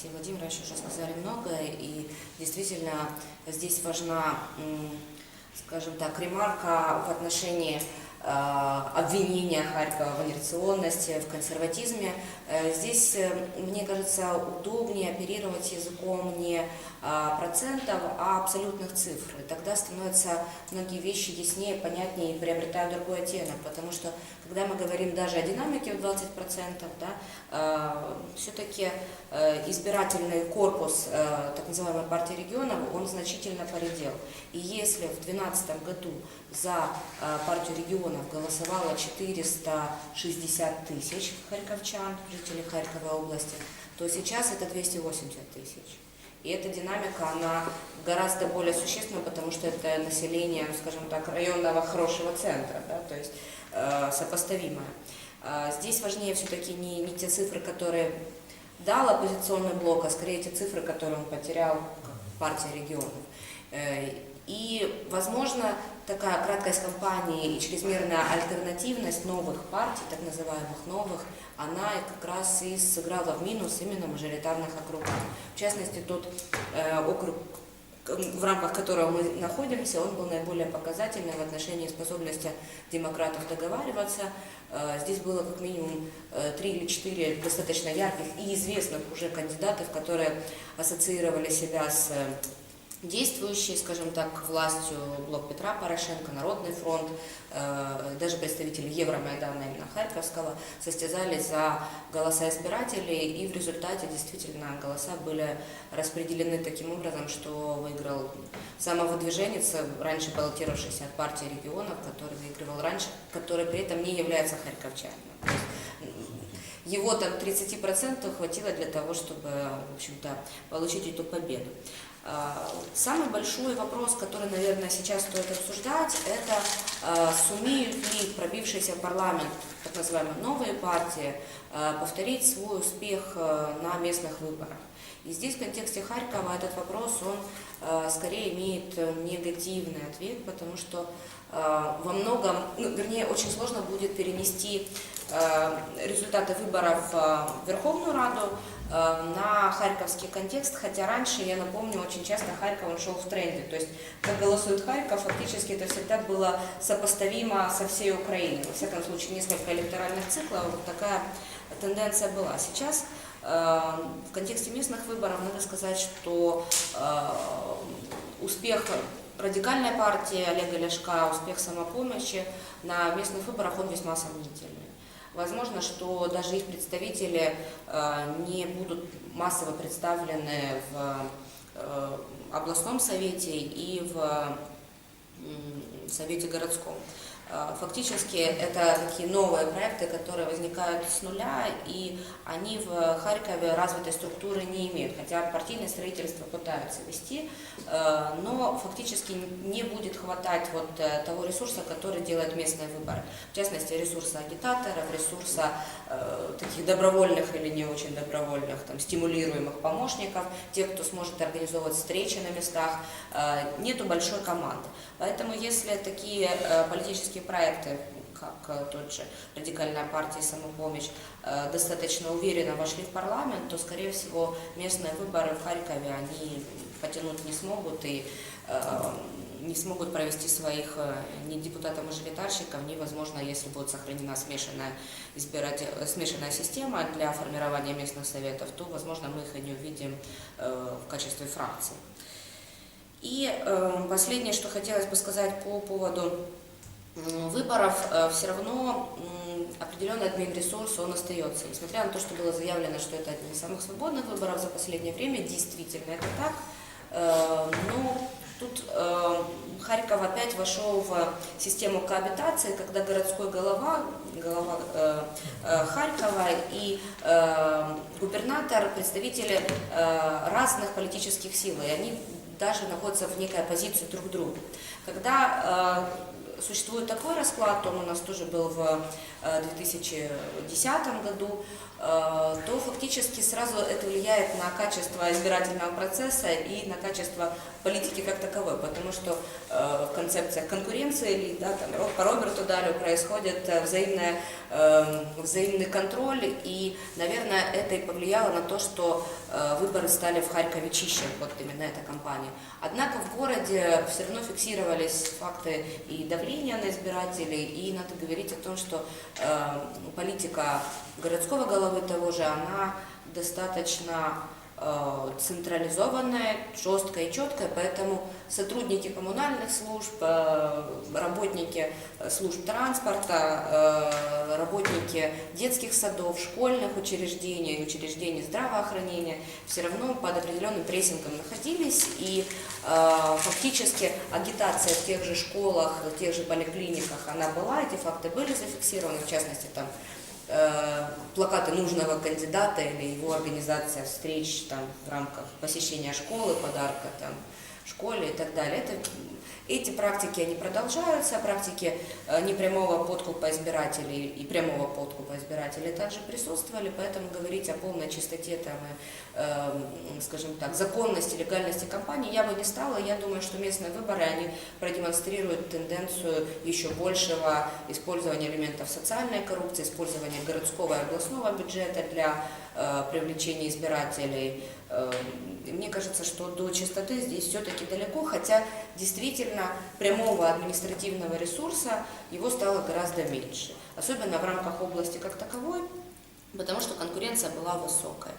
Алексей Владимирович уже сказали многое, и действительно здесь важна, скажем так, ремарка в отношении обвинения Харькова в инерционности, в консерватизме. Э, Здесь, э, мне кажется, удобнее оперировать языком не процентов, а абсолютных цифр. И тогда становятся многие вещи яснее, понятнее и приобретают другой оттенок, потому что когда мы говорим даже о динамике в 20%, да, все-таки избирательный корпус э, так называемой партии регионов, он значительно поредел. И если в 2012 году за э, партию регионов голосовало 460 тысяч харьковчан, жителей Харьковой области, то сейчас это 280 тысяч. И эта динамика, она гораздо более существенна, потому что это население, скажем так, районного хорошего центра, да, то есть э, сопоставимое. А Здесь важнее все-таки не, не те цифры, которые дал оппозиционный блок, а скорее те цифры, которые он потерял как партия регионов. И, возможно, такая краткость кампании и чрезмерная альтернативность новых партий, так называемых новых, она как раз и сыграла в минус именно мажоритарных округах. В частности, тот э, округ, в рамках которого мы находимся, он был наиболее показательным в отношении способности демократов договариваться. Э, Здесь было как минимум э, три или четыре достаточно ярких и известных уже кандидатов, которые ассоциировали себя с э, действующей, скажем так, властью блок Петра Порошенко, Народный фронт, э, даже представители Евромайдана именно Харьковского состязались за голоса избирателей, и в результате действительно голоса были распределены таким образом, что выиграл самовыдвиженец, раньше баллотировавшийся от партии регионов, который выигрывал раньше, который при этом не является харьковчанином. Его там 30% хватило для того, чтобы, в общем-то, получить эту победу. А, Самый большой вопрос, который, наверное, сейчас стоит обсуждать, это а, сумеют ли пробившиеся в парламент так называемые новые партии а, повторить свой успех на местных выборах. И здесь в контексте Харькова этот вопрос, он скорее имеет э, негативный ответ, потому что во многом, ну, вернее, очень сложно будет перенести э, результаты выборов э, в Верховную Раду э, на харьковский контекст, хотя раньше, я напомню, очень часто Харьков он шел в тренде, то есть как голосует Харьков, фактически это всегда было сопоставимо со всей Украиной. Во всяком случае, несколько электоральных циклов вот такая тенденция была. Сейчас э, в контексте местных выборов надо сказать, что э, успех радикальной партии Олега Ляшка, успех самопомощи на местных выборах, он весьма сомнительный. Возможно, что даже их представители э, не будут массово представлены в э, областном совете и в совете городском. Э, Фактически это такие новые проекты, которые возникают с нуля, и они в Харькове развитой структуры не имеют, хотя партийное строительство пытаются вести, э, но фактически не будет хватать вот э, того ресурса, который делает местные выборы. В частности, ресурса агитаторов, ресурса таких добровольных или не очень добровольных, там, стимулируемых помощников, тех, кто сможет организовывать встречи на местах. Э, Нету большой команды. Поэтому если такие э, политические проекты, как э, тот же радикальная партия «Самопомощь», э, достаточно уверенно вошли в парламент, то, скорее всего, местные выборы в Харькове они потянуть не смогут и э, не смогут провести своих э, ни депутатов-мажоритарщиков, ни, возможно, если будет сохранена смешанная, избиратель, э, смешанная система для формирования местных советов, то, возможно, мы их и не увидим э, в качестве фракции. И последнее, что хотелось бы сказать по поводу выборов, все равно определенный админресурс, он остается. Несмотря на то, что было заявлено, что это один из самых свободных выборов за последнее время, действительно это так. Но тут э, Харьков опять вошел в систему коабитации, когда городской голова, голова э, э, Харькова и э, губернатор, представители э, разных политических сил, и они даже находятся в некой оппозиции друг к другу. Когда э, существует такой расклад, он у нас тоже был в э, 2010 году, э, то фактически сразу это влияет на качество избирательного процесса и на качество политики как таковой, потому что э, в концепциях конкуренции или да, там, по Роберту Далю происходит э, взаимная, э, взаимный контроль, и, наверное, это и повлияло на то, что э, выборы стали в Харькове чище, вот именно эта кампания. Однако в городе все равно фиксировались факты и давления на избирателей, и надо говорить о том, что э, политика городского головы того же, она достаточно централизованная, жесткая и четкая, поэтому сотрудники коммунальных служб, э, работники э, служб транспорта, э, работники детских садов, школьных учреждений, учреждений здравоохранения все равно под определенным прессингом находились, и э, фактически агитация в тех же школах, в тех же поликлиниках, она была, эти факты были зафиксированы, в частности, там э, плакаты нужного кандидата или его организация встреч там, в рамках посещения школы, подарка там, школе и так далее. Это, эти практики, они продолжаются, практики э, непрямого подкупа избирателей и прямого подкупа избирателей также присутствовали, поэтому говорить о полной чистоте, там, э, скажем так, законности, легальности кампании я бы не стала. Я думаю, что местные выборы, они продемонстрируют тенденцию еще большего использования элементов социальной коррупции, использования городского и областного бюджета для э, привлечения избирателей. Э, и мне кажется, что до чистоты здесь все-таки далеко, хотя действительно прямого административного ресурса его стало гораздо меньше, особенно в рамках области как таковой, потому что конкуренция была высокая.